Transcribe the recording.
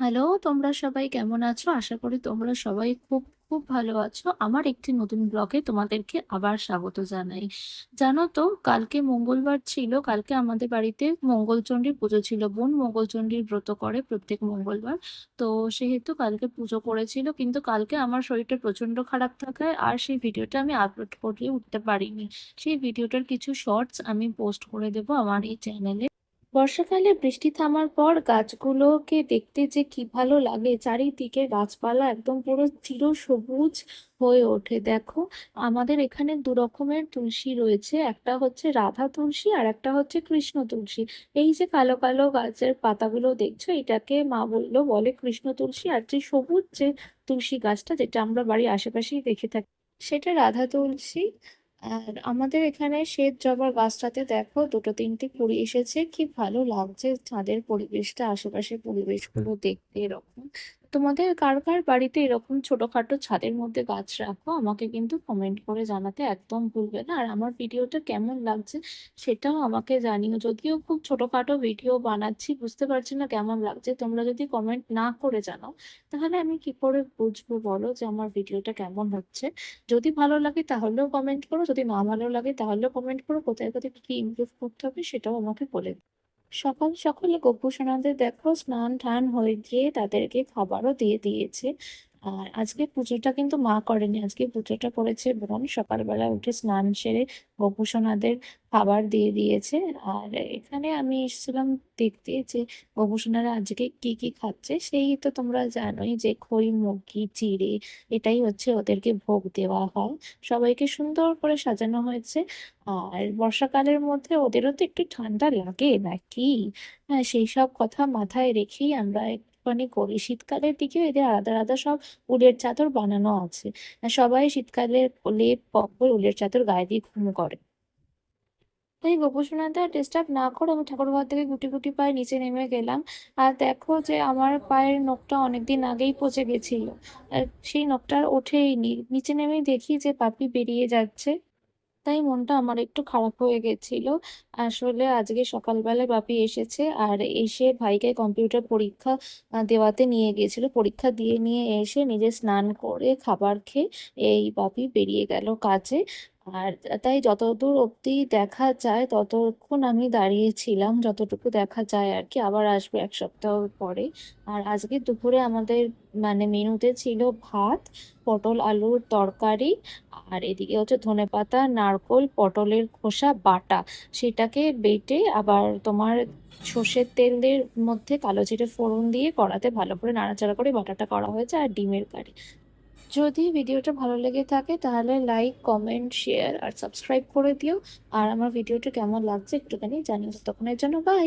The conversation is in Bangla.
হ্যালো, তোমরা সবাই কেমন আছো? আশা করি তোমরা সবাই খুব, খুব ভালো আছো। আমার একটি নতুন ব্লগে তোমাদেরকে আবার স্বাগত জানাই। জানো তো কালকে মঙ্গলবার ছিল, কালকে আমাদের বাড়িতে মঙ্গলচণ্ডীর পুজো ছিল। বোন মঙ্গলচণ্ডীর ব্রত করে প্রত্যেক মঙ্গলবার। তো সেহেতু কালকে পুজো করেছিল। কিন্তু কালকে আমার শরীরটা প্রচণ্ড খারাপ থাকায় আর সেই ভিডিওটা আমি আপলোড করে উঠতে পারিনি। সেই ভিডিওটার কিছু শর্টস আমি পোস্ট করে দেবো আমার এই চ্যানেলে। বর্ষাকালে বৃষ্টি থামার পর গাছগুলোকে দেখতে যে কি ভালো লাগে, চারিদিকে গাছপালা একদম পুরো চিরসবুজ হয়ে ওঠে। দেখো, আমাদের এখানে দু রকমের তুলসী রয়েছে, একটা হচ্ছে রাধা তুলসী আর একটা হচ্ছে কৃষ্ণ তুলসী। এই যে কালো কালো গাছের পাতাগুলো দেখছ, এটাকে মা বলল বলে কৃষ্ণ তুলসী আর যে সবুজ যে তুলসী গাছটা যেটা আমরা বাড়ির আশেপাশেই দেখে থাকি, সেটা রাধা তুলসী আর আমাদের এখানে শ্বেত জবার গাছটাতে দেখো দুটো তিনটে কুড়ি এসেছে। কি ভালো লাগছে ছাদের পরিবেশটা, আশেপাশের পরিবেশগুলো দেখতে এরকম। তোমাদের কার কার বাড়িতে এরকম ছোটখাটো ছাদের মধ্যে গাছ রাখো, আমাকে কিন্তু কমেন্ট করে জানাতে একদম ভুলবে না। আর আমার ভিডিওটা কেমন লাগছে সেটাও আমাকে জানিও। যদিও খুব ছোটখাটো ভিডিও বানাচ্ছি, বুঝতে পারছি না কেমন লাগছে। তোমরা যদি কমেন্ট না করে জানাও, তাহলে আমি কি করে বুঝব বলো যে আমার ভিডিওটা কেমন হচ্ছে? যদি ভালো লাগে তাহলেও কমেন্ট করো, যদি না ভালো লাগে তাহলেও কমেন্ট করো। কোথায় কোথায় কি ইমপ্রুভ করতে হবে সেটাও আমাকে বলে। সকাল সকালে গোপুসোনাদের দেখো স্নান টান হয়ে গিয়ে তাদেরকে খাবারও দিয়ে দিয়েছে। আর আজকে পুজোটা কিন্তু মা করেনি। আজকে পুজোটা করেছে বোন। সকালবেলা উঠে স্নান সেরে গোপু সোনাদের খাবার দিয়ে দিয়েছে। আর এখানে আমি এসেছিলাম দেখতে যে গোপু সোনারা আজকে কি কি খাচ্ছে, সেই তো তোমরা জানোই যে খই, মুরগি চিড়ে এটাই হচ্ছে ওদেরকে ভোগ দেওয়া হয়। সবাইকে সুন্দর করে সাজানো হয়েছে। আর বর্ষাকালের মধ্যে ওদেরও তো একটু ঠান্ডা লাগে নাকি? হ্যাঁ সেই সব কথা মাথায় রেখেই আমরা একটুখানি করি। শীতকালের দিকে এদের আলাদা আলাদা সব উলের চাদর বানানো আছে। সবাই শীতকালে লেপ কম্বল উলের চাদর গায়ে দিয়ে ঘুম করে। তাই গোপসোনাতে আর ডিস্টার্ব না করে আমি ঠাকুর ঘর থেকে গুটি গুটি পায়ে নিচে নেমে গেলাম। আর দেখো যে আমার পায়ের নখটা অনেকদিন আগেই পচে গেছিল। সেই নখটা আর ওঠেইনি নিচে নেমেই দেখি যে পাপি বেরিয়ে যাচ্ছে। তাই মনটা আমার একটু খারাপ হয়ে গেছিল। আসলে আজকে সকালবেলায় বাপি এসেছে আর এসে ভাইকে কম্পিউটার পরীক্ষা দেওয়াতে নিয়ে গিয়েছিল। পরীক্ষা দিয়ে নিয়ে এসে নিজে স্নান করে খাবার খেয়ে এই বাপি বেরিয়ে গেল কাজে। আর তাই যতদূর অবধি দেখা যায়, ততক্ষণ আমি দাঁড়িয়েছিলাম যতটুকু দেখা যায় আর কি আবার আসবে এক সপ্তাহ পরে। আর আজকে দুপুরে আমাদের মানে মেনুতে ছিল ভাত, পটল আলুর তরকারি, আর এদিকে হচ্ছে ধনেপাতা নারকোল, পটলের খোসা, বাটা। সেটাকে বেটে আবার তোমার সর্ষের তেলের মধ্যে কালো জিরে ফোড়ন দিয়ে কড়াতে ভালো করে নাড়াচাড়া করে বাটাটা করা হয়েছে, আর ডিমের কারি। যদি ভিডিওটা ভালো লেগে থাকে তাহলে লাইক কমেন্ট শেয়ার আর সাবস্ক্রাইব করে দিও। আর আমার ভিডিওটা কেমন লাগছে একটুখানি জানিও। তখনের জন্য বাই